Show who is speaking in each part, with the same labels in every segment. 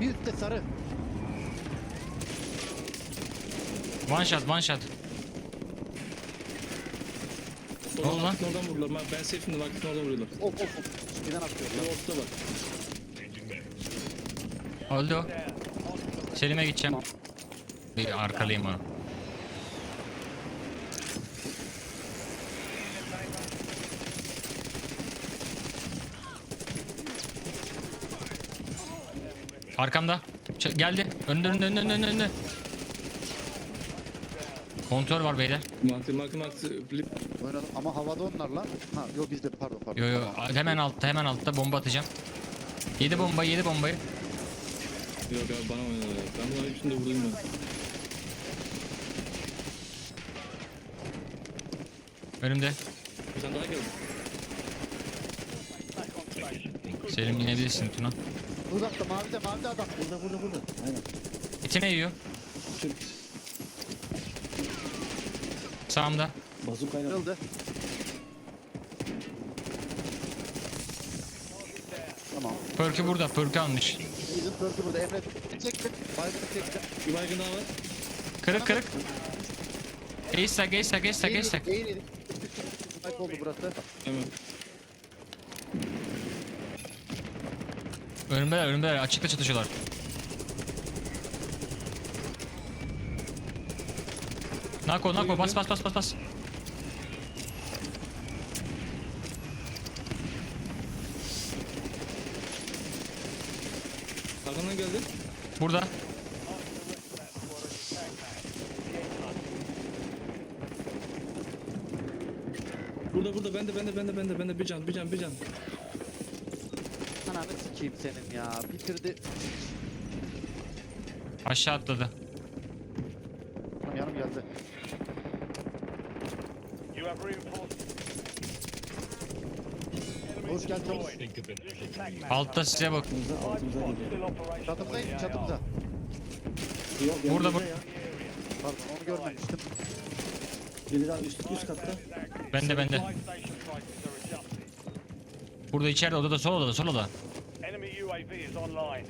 Speaker 1: Bir üstte sarı.
Speaker 2: One shot one shot.
Speaker 3: Oradan
Speaker 2: oldu lan?
Speaker 3: oradan vururlar. Ben, ben safe'imde marketin oradan vuruyorlar.
Speaker 1: Of of of. Birden atıyor.
Speaker 3: Ya ortada bak.
Speaker 2: Öldü o. Selim'e gideceğim. Bir arkalayayım onu. Arkamda. Ç- geldi. Önde önde önde önde önde. Kontör var beyler.
Speaker 3: Market market. Blip.
Speaker 1: Oynadım ama havada onlar lan. Ha yok bizde pardon pardon.
Speaker 2: Yo yo hemen altta hemen altta bomba atacağım. Yedi bombayı yedi bombayı.
Speaker 3: Yok abi bana oynadılar. Ben bunların hepsini de vurdum ben.
Speaker 2: Önümde.
Speaker 3: Tane daha geldi.
Speaker 2: Selim inebilirsin Tuna.
Speaker 1: Uzakta mavide mavide adam. Burada burada burada. Aynen.
Speaker 2: İçine yiyor. Sağımda.
Speaker 4: Bazukayla
Speaker 1: Kırıldı. Tamam.
Speaker 2: Perk'ü burada. Perk'ü almış.
Speaker 1: Bizim pörtü burada. Emre çekti. Baygını çekti.
Speaker 3: Bir baygın daha var.
Speaker 2: Kırık kırık. Geysak geysak geysak geysak.
Speaker 1: Eğil eğil. Oldu burası.
Speaker 3: Hemen.
Speaker 2: Önümdeler önümdeler. Açıkta çatışıyorlar. Nako Nako bas bas bas bas bas.
Speaker 3: Arkandan geldi.
Speaker 2: Burada.
Speaker 3: Burada burada bende bende bende bende bende bir can bir can bir can.
Speaker 1: Sikeyim senin ya. Bitirdi.
Speaker 2: Aşağı atladı.
Speaker 1: Yanım geldi.
Speaker 5: You have reinforced.
Speaker 1: Hoş geldin Çavuş.
Speaker 2: Altta size bak.
Speaker 4: altımıza altımıza geliyor. Yok
Speaker 2: Burada,
Speaker 4: ya.
Speaker 1: Pardon onu görmemiştim.
Speaker 4: Biri daha üst, üst katta.
Speaker 2: Bende bende. Burada içeride odada sol odada sol odada.
Speaker 5: Online.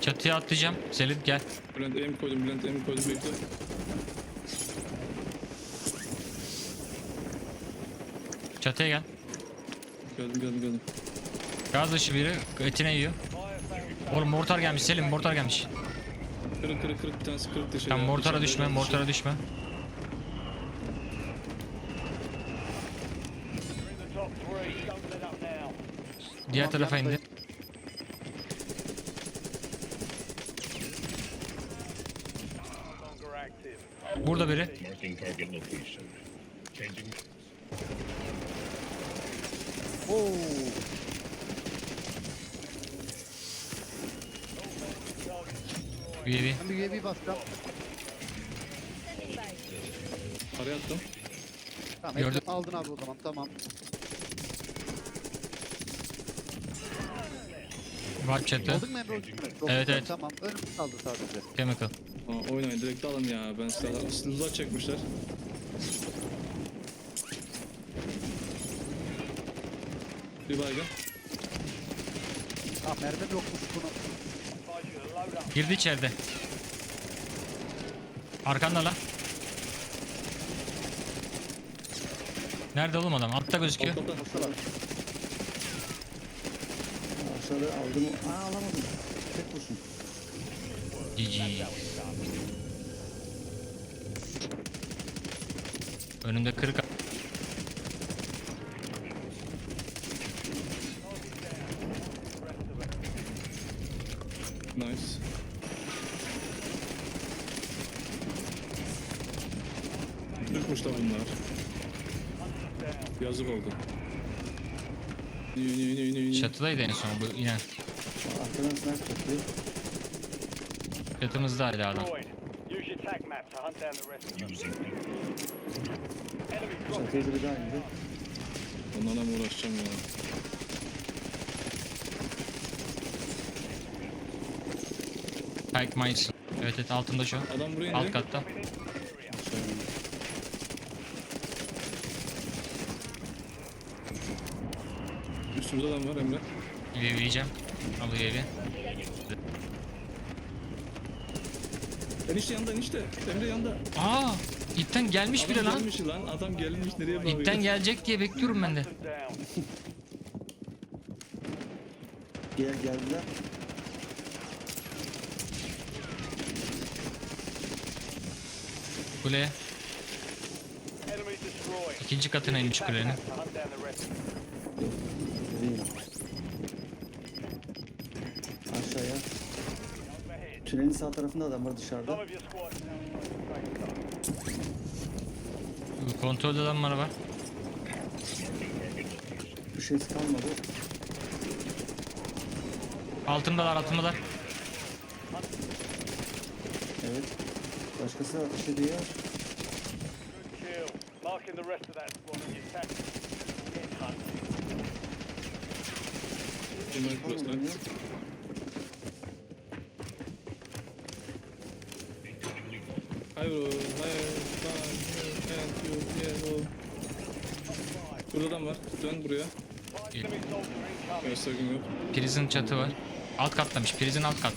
Speaker 2: Çatıya atlayacağım. Selim gel.
Speaker 3: Bülent M koydum Bülent M koydum bekle.
Speaker 2: Çatıya gel.
Speaker 3: Geldim geldim geldim.
Speaker 2: Gaz dışı biri etine yiyor. Oğlum mortar gelmiş Selim mortar gelmiş.
Speaker 3: Kırık kırık kırık bir tanesi kırık dışı.
Speaker 2: Tamam mortara düşme mortara düşme. Diğer tarafa indi. Burada biri.
Speaker 1: Oo.
Speaker 2: UAV.
Speaker 1: Ben bir UAV basacağım.
Speaker 3: Araya attım.
Speaker 1: Tamam.
Speaker 2: Gördüm.
Speaker 1: aldın abi o zaman tamam.
Speaker 2: Var.
Speaker 1: Oldun mu Emre
Speaker 2: Evet, evet.
Speaker 1: Tamam önümüz kaldı sadece.
Speaker 2: Chemical.
Speaker 3: Aa, oynayın direkt alın ya. Ben silahlar silahlar çekmişler. Bir baygın.
Speaker 1: Ah mermim yokmuş bunu.
Speaker 2: Girdi içeride. Arkanda lan. Nerede oğlum adam? Altta gözüküyor.
Speaker 3: Altta.
Speaker 1: Bursalar
Speaker 4: hasarı aldım. Aa alamadım. Tek vursun.
Speaker 2: GG. Önünde
Speaker 3: 40
Speaker 2: Çatıdaydı en son bu inen.
Speaker 4: Arkadan sniper çekti.
Speaker 2: Çatımızda hala adam.
Speaker 5: Use your tac map to hunt down the rest of them. Enemy drop
Speaker 4: Çatıya biri daha indi.
Speaker 3: Onlarla mı uğraşacağım ya?
Speaker 2: Pike Mines. Evet evet altında şu.
Speaker 3: Adam buraya
Speaker 2: Alt
Speaker 3: indi.
Speaker 2: katta.
Speaker 4: Aşağı
Speaker 3: Üstümüzde adam var Emre.
Speaker 2: UAV'leyeceğim. Al UAV.
Speaker 3: Enişte yanında enişte. Emre yanında.
Speaker 2: Aa! İpten gelmiş bile
Speaker 3: Adam
Speaker 2: lan.
Speaker 3: gelmiş lan. Adam gelmiş nereye bakıyor?
Speaker 2: İpten gelecek diye bekliyorum ben de.
Speaker 4: Gel geldiler.
Speaker 2: Kule. İkinci katına inmiş kulenin.
Speaker 5: Hunt down the rest of them.
Speaker 4: Geleyim. Aşağıya.
Speaker 5: Overhead.
Speaker 4: Tünelin sağ tarafında adam var dışarıda.
Speaker 2: Kontrolde adamlar var.
Speaker 4: Bir şey kalmadı.
Speaker 2: Altındalar altındalar.
Speaker 4: Evet. Başkası ateş ediyor.
Speaker 5: Good kill. Marking the rest of that squad on your tactics. Get hunted.
Speaker 3: Hemen burası lan. Hayır o. Hayır. Lan. Evet. Yok. Yeah, o. Burada adam var. Dön buraya. Göstergim yok.
Speaker 2: Prizin çatı var. Alt katlamış. Prizin alt kat.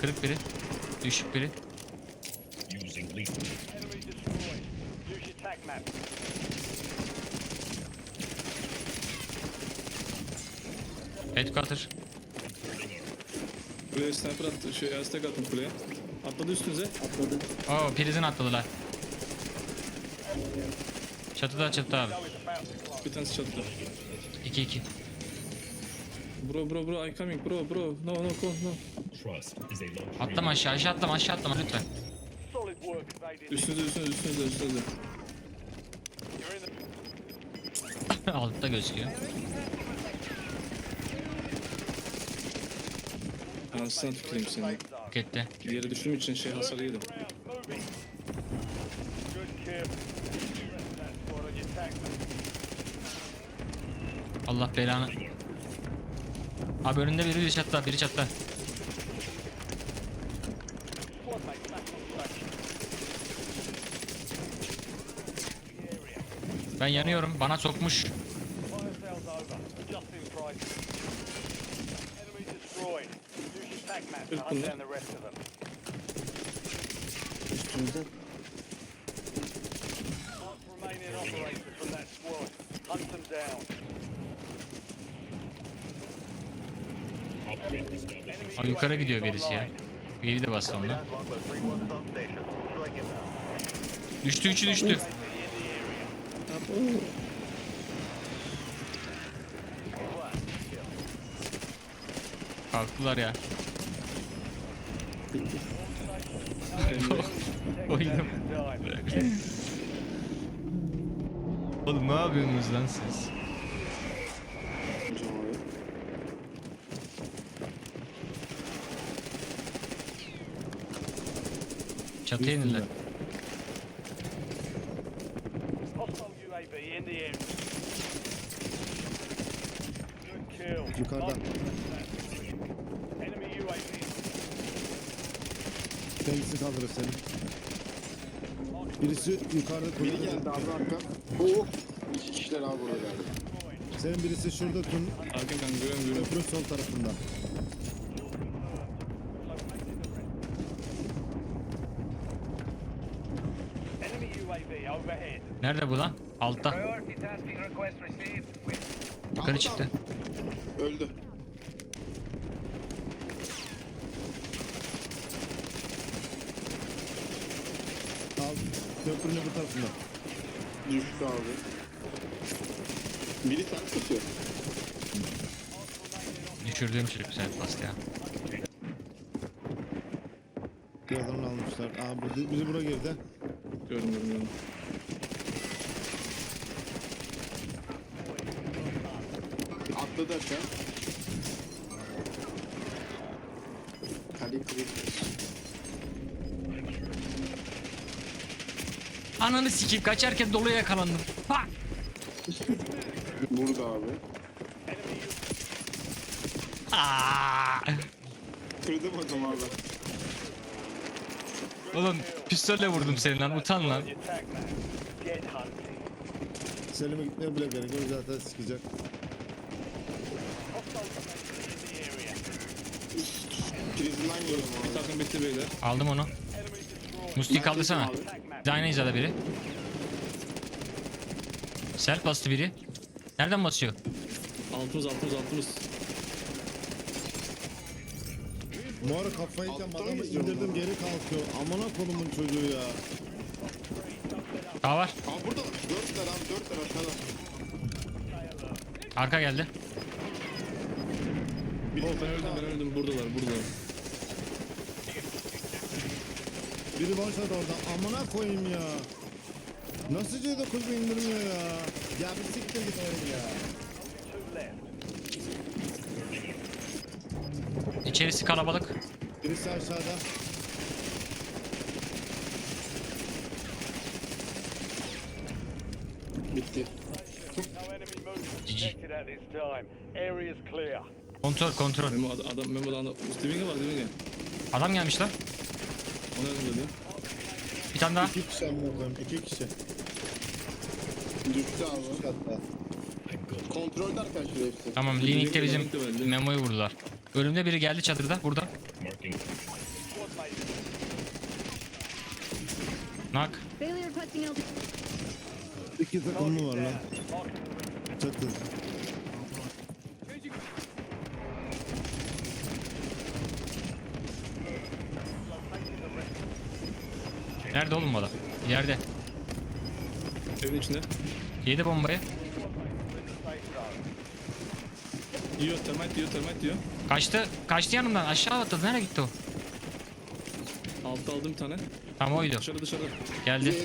Speaker 2: Kırık biri. Düşük biri. Headquarter.
Speaker 3: Kuleye sniper attı. Şey Aztek attım kuleye. Atladı üstünüze.
Speaker 4: Atladı.
Speaker 2: Oo prizin atladılar. Çatıda çatıda abi.
Speaker 3: Bir tanesi çatıda.
Speaker 2: 2-2.
Speaker 3: Bro bro bro I coming bro bro. No no go no.
Speaker 6: Trust is a luxury.
Speaker 2: Atlama aşağı aşağı atlama aşağı atlama lütfen.
Speaker 5: Solid work evading.
Speaker 3: Üstünüze üstünüze üstünüze üstünüze.
Speaker 5: You're in the
Speaker 2: Altta gözüküyor.
Speaker 3: Anasını tüküreyim seni.
Speaker 2: Pakette.
Speaker 3: Yere düştüğüm için şey hasar yedim.
Speaker 2: Allah belanı. Abi önünde biri çatta biri
Speaker 5: station.
Speaker 2: Ben yanıyorum. Bana sokmuş.
Speaker 5: Fire sales over. Adjusting prices. Enemy destroyed. Use your tac map to hunt down the rest of them.
Speaker 4: Üstümüzde.
Speaker 5: Mark remaining operators from that squad. Hunt them down.
Speaker 2: Aa, yukarı gidiyor
Speaker 5: is
Speaker 2: birisi ya. Biri de bastı onda. Düştü üçü düştü. Kalktılar ya. Oyunum. Oğlum ne yapıyorsunuz lan siz? Çatıya indiler.
Speaker 5: Hostile UAV in the area. Good kill.
Speaker 7: Yukarıdan. Kendisi kaldırır seni. Birisi yukarıda
Speaker 8: Biri
Speaker 7: kulübede.
Speaker 8: geldi abi arka. Oo. İki kişiler abi buraya geldi.
Speaker 7: Senin birisi şurada tun
Speaker 3: Arka kan görüyorum görüyorum.
Speaker 7: köprünün sol tarafında.
Speaker 5: Enemy UAV overhead.
Speaker 2: Nerede bu lan? Altta. Yukarı çıktı.
Speaker 8: Öldü.
Speaker 7: Al köprünün bu tarafında.
Speaker 8: Düştü abi. Biri tank tutuyor.
Speaker 2: Düşürdüğüm çocuk güzel bastı ya.
Speaker 7: Bir adamını almışlar. Aa biri, biri buraya girdi.
Speaker 3: Gördüm gördüm
Speaker 8: Atladı aşağı. Kale kırık.
Speaker 2: Ananı sikeyim kaçarken doluya yakalandım. Ha!
Speaker 8: Burada abi.
Speaker 2: Aa!
Speaker 8: Kırdım adam abi.
Speaker 2: Oğlum pistolle vurdum seni lan utan lan.
Speaker 7: Selim'e gitmeye bile gerek yok zaten sıkacak.
Speaker 8: Prizinden geliyorum
Speaker 3: Bir
Speaker 8: abi.
Speaker 3: Takım bitti beyler.
Speaker 2: Aldım onu. Musti'yi kaldırsana. Hizada biri. Self bastı biri. Nereden basıyor?
Speaker 3: Altımız altımız altımız.
Speaker 7: Ara kafayı yiyeceğim adamı indirdim geri kalkıyor. Amına kodumun çocuğu ya.
Speaker 2: Daha var.
Speaker 8: Aa burada dörtler abi dörtler aşağıda.
Speaker 2: Arka geldi.
Speaker 3: Oh ben öldüm ben öldüm. Buradalar buradalar.
Speaker 7: Biri başladı orada. Amına koyayım ya. Nasıl C9'u indirmiyor ya? Ya bir siktir git oğlum ya.
Speaker 2: İçerisi kalabalık.
Speaker 7: Birisi aşağıda.
Speaker 8: Bitti.
Speaker 2: Kontrol kontrol.
Speaker 3: Memo ad- adam Memo da Steven'e bak Steven'e.
Speaker 2: Adam gelmiş lan.
Speaker 3: O nereden geliyor?
Speaker 2: Bir tane daha.
Speaker 7: İki kişi amına koyayım. iki kişi.
Speaker 8: Düştü abi.
Speaker 7: Hatta.
Speaker 8: Kontrolde arkadaşlar hepsi.
Speaker 2: Tamam Link'te bizim. Memo'yu vurdular. Önümde biri geldi çadırda. Burada. Nak.
Speaker 7: İki takımlı var lan. Çatır.
Speaker 2: Nerede oğlum bu adam? Yerde.
Speaker 3: Evin içinde.
Speaker 2: Yedi bombayı.
Speaker 3: Yiyor termite yiyor termite yiyor.
Speaker 2: Kaçtı. Kaçtı yanımdan. Aşağı atladı. Nereye gitti o?
Speaker 3: Altta aldım bir tane.
Speaker 2: Tamam oydu.
Speaker 3: Dışarı dışarı.
Speaker 2: Geldi.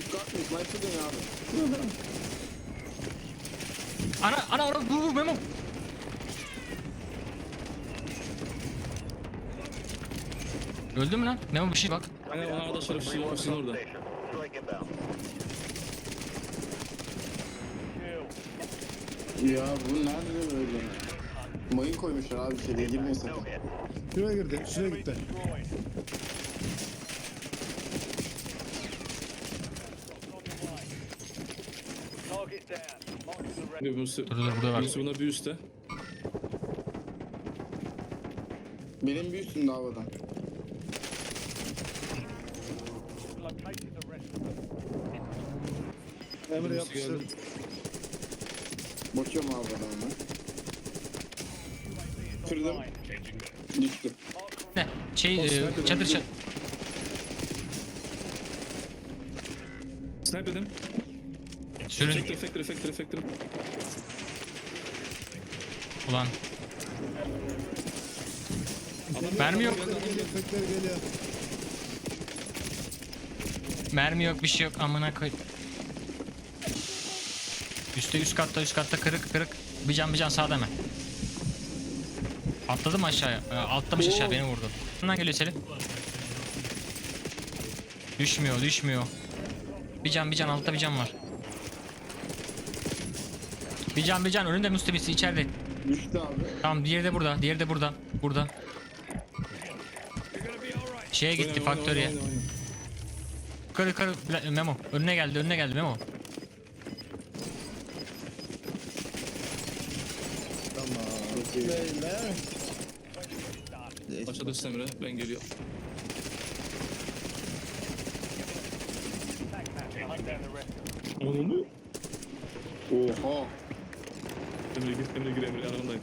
Speaker 2: Ana ana orada vur vur Memo. Öldü mü lan? Memo bir şey bak.
Speaker 3: Aynen ona da şerefsiz ofisin orada.
Speaker 8: Ya bu nerede böyle? Mayın koymuşlar abi içeriye girmeyin sakın.
Speaker 7: Şuraya girdi. Şuraya gitti.
Speaker 3: Bir.
Speaker 2: Dur dur burada var.
Speaker 3: Bunlar bir üstte.
Speaker 8: Benim bir üstümde havadan.
Speaker 5: Located the rest of them.
Speaker 7: Emre yapıştır.
Speaker 8: Bakıyorum abi adamına. Kırdım.
Speaker 6: Changing that.
Speaker 8: Düştü.
Speaker 2: Ne? Şey e, çadır çadır.
Speaker 3: Snipe edin.
Speaker 2: Sürün.
Speaker 3: Factory factory factory factory.
Speaker 2: Ulan. Mermi yok. Mermi yok bir şey yok. Amına koy. Üstte üst katta üst katta kırık kırık. Bir can bir can sağda hemen. Atladım aşağıya. Ee, Atlamış aşağı beni vurdu. Bundan geliyor Selim. Düşmüyor düşmüyor. Bir can bir can altta bir can var. Bir can bir can önünde Mustafa'sı içeride.
Speaker 8: Düştü abi.
Speaker 2: Tamam diğeri de burada. Diğeri de burada. Burada. Şeye gitti
Speaker 3: Oyna, oyna,
Speaker 2: faktöriye.
Speaker 3: oyna, oyna, oyna.
Speaker 2: Yukarı yukarı Bla- Memo. Önüne geldi önüne geldi Memo.
Speaker 7: Beyler.
Speaker 3: Başladı Semre. Ben geliyorum. Onu mu?
Speaker 8: Oha.
Speaker 3: Emre gir, Emre gir, Emre arandayım.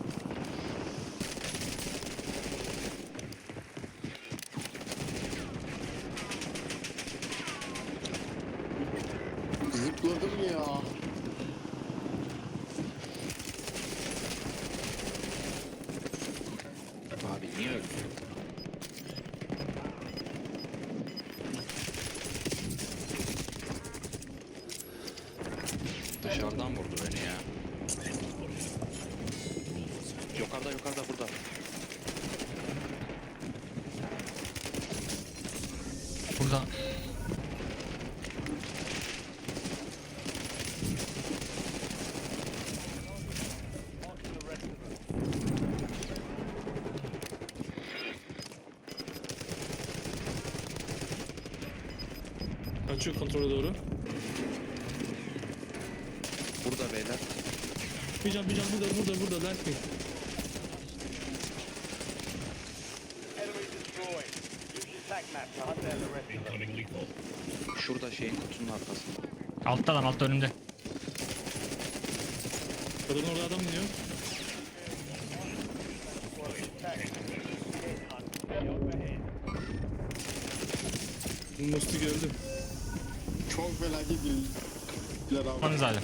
Speaker 8: Zıpladım ya.
Speaker 9: Abi niye öldün? Dışarıdan vurdu beni ya. Yukarıda yukarıda burada.
Speaker 2: Burada.
Speaker 3: Kaçıyor kontrole doğru.
Speaker 9: Burada beyler.
Speaker 3: Bir can bir can burada burada burada Lightning.
Speaker 5: attack map to hunt down the rest of them.
Speaker 6: Incoming lethal.
Speaker 9: Şurada şeyin kutunun arkasında.
Speaker 2: Altta adam altta önümde.
Speaker 3: Kadın orada adam iniyor. Musti geldi.
Speaker 8: Çok felaket bilgiler abi.
Speaker 2: Yapmanız lazım.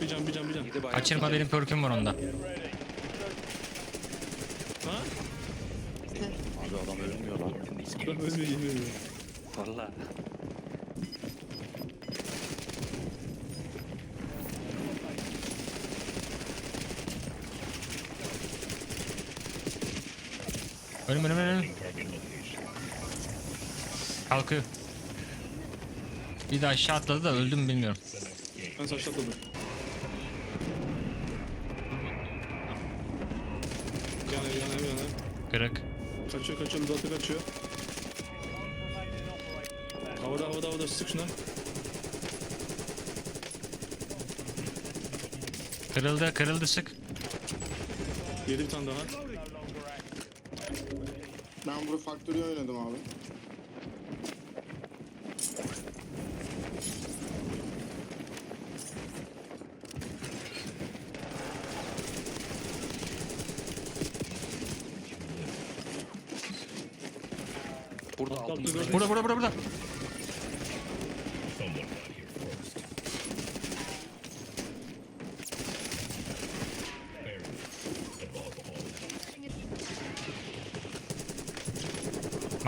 Speaker 3: Bir can bir can bir can.
Speaker 9: Yedi bayağı.
Speaker 2: Kaçırma benim perküm var onda.
Speaker 3: Ha?
Speaker 9: Abi adam ölmüyor lan.
Speaker 3: Ben özür yemin ediyorum.
Speaker 9: Valla.
Speaker 2: Önüm önüm önüm. Kalkıyor. Bir de aşağı atladı da öldü mü bilmiyorum.
Speaker 3: Ben saçladım. Yana yana yana.
Speaker 2: Kırık.
Speaker 3: Kaçıyor kaçıyor Murat'ı kaçıyor. Havada havada havada sık şuna.
Speaker 2: Kırıldı kırıldı sık.
Speaker 3: Yedi bir tane daha.
Speaker 8: Ben bunu Factory oynadım abi.
Speaker 9: Burada altımızda.
Speaker 2: Burada burada burada burada.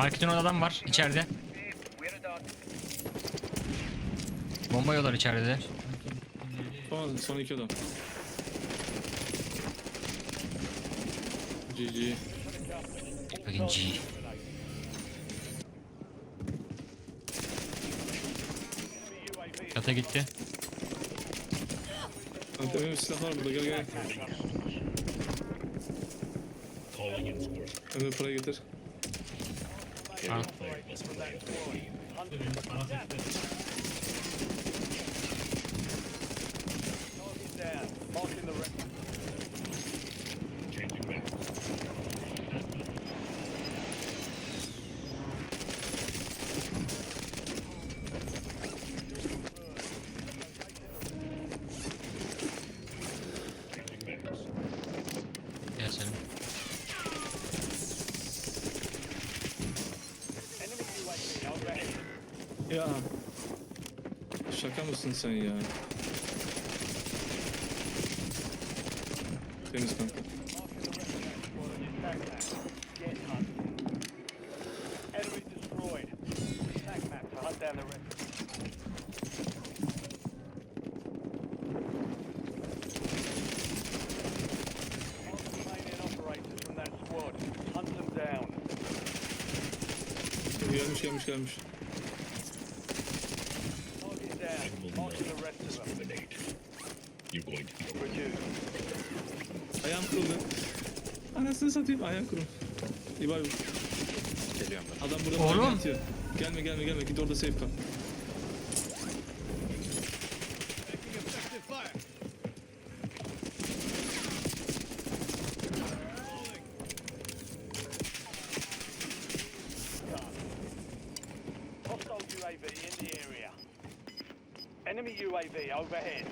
Speaker 2: Marketin adam var içeride. Bomba yiyorlar içeride.
Speaker 3: Son, son iki adam. GG.
Speaker 2: Bakın G. Kata gitti.
Speaker 3: Antemim silah var burada gel gel. Ömür parayı getir.
Speaker 2: Al.
Speaker 6: Player must play as a team.
Speaker 5: Down. Marking the rest.
Speaker 6: Changing back. Changing backs.
Speaker 2: Gel Selim.
Speaker 5: Enemy UAV overhead.
Speaker 3: Ya. Şaka mısın sen ya? Temiz kanka.
Speaker 5: Attack map. Get hunt. Enemy destroyed. Attack map to hunt down the rest. Remaining operators from that squad. Hunt them down.
Speaker 3: Gelmiş gelmiş gelmiş.
Speaker 5: Target down. Marking the rest of them.
Speaker 6: Discriminate. You're going to be
Speaker 5: Reduce.
Speaker 3: Ayağım kırıldı. Satayım ayağım kırıldı. İyi bay.
Speaker 9: Geliyorum ben.
Speaker 3: Adam burada
Speaker 2: Oğlum.
Speaker 3: baygın atıyor. Gelme gelme gelme git orada safe kal.
Speaker 5: Hostile UAV in the area. Enemy UAV overhead.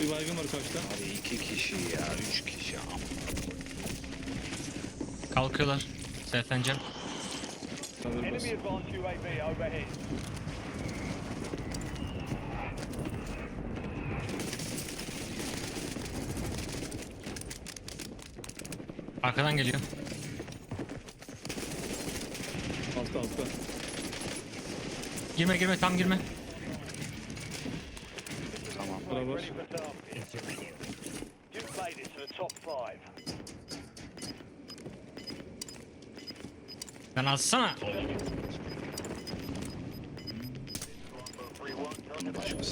Speaker 3: Bir baygın var karşıda.
Speaker 9: Abi iki kişi ya. Üç kişi. Am-
Speaker 2: Kalkıyorlar.
Speaker 3: Sanırım
Speaker 5: overhead.
Speaker 2: Arkadan geliyor.
Speaker 3: Altta altta.
Speaker 2: Girme girme tam girme.
Speaker 9: Tamam.
Speaker 5: Five.
Speaker 2: Lan alsana.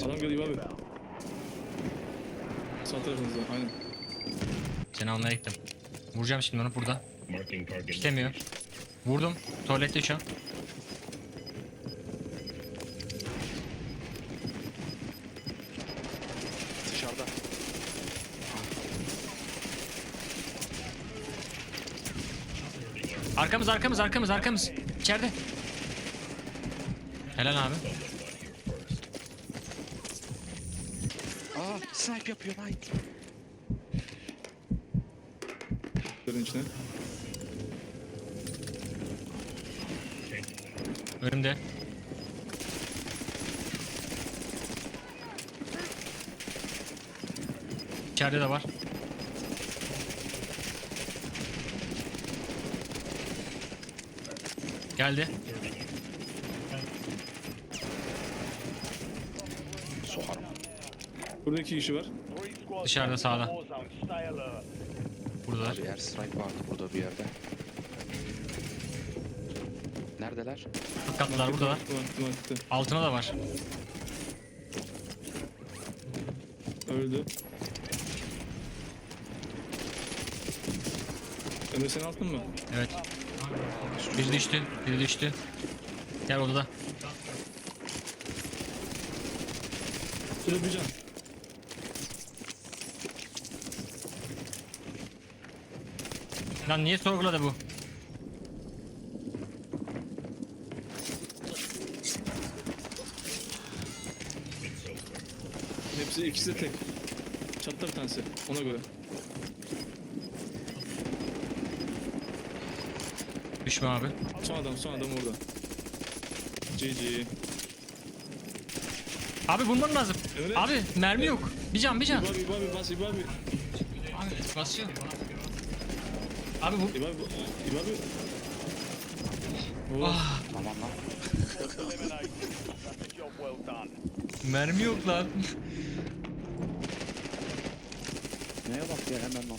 Speaker 3: Adam geliyor abi. Sağ tarafınızda aynen.
Speaker 2: Seni almaya gittim. Vuracağım şimdi onu burada. İstemiyor. Vurdum. Tuvalette şu an. dışarıda. Arkamız arkamız arkamız arkamız. İçeride. Helal abi.
Speaker 9: Aa snipe yapıyor Knight.
Speaker 3: Dönün içine.
Speaker 2: Önümde. İçeride de var. Geldi.
Speaker 9: Sokarım.
Speaker 3: Burada iki kişi var.
Speaker 2: Dışarıda, sağda. Buradalar.
Speaker 9: Abi airstrike vardı burada bir yerde. Neredeler?
Speaker 2: Katlılar buradalar. Altına da var.
Speaker 3: Öldü. Emre sen altın mı?
Speaker 2: Evet. Biri düştü. Biri düştü. Gel odada.
Speaker 3: Şurada bir can.
Speaker 2: Lan niye sorguladı bu?
Speaker 3: Hepsi ikisi de tek. Çatla bir tanesi. Ona göre.
Speaker 2: Düşme abi.
Speaker 3: Son adam son adam orada. GG.
Speaker 2: Abi vurman lazım.
Speaker 3: Evet.
Speaker 2: Abi mermi yok. Bir can bir can.
Speaker 3: İbabi İbabi bas İbabi.
Speaker 2: Abi basıyor. Abi bu.
Speaker 3: İbabi. İbabi. Oh.
Speaker 2: Ah,
Speaker 9: Tamam lan.
Speaker 2: Mermi yok lan.
Speaker 9: Neye bak ya hemen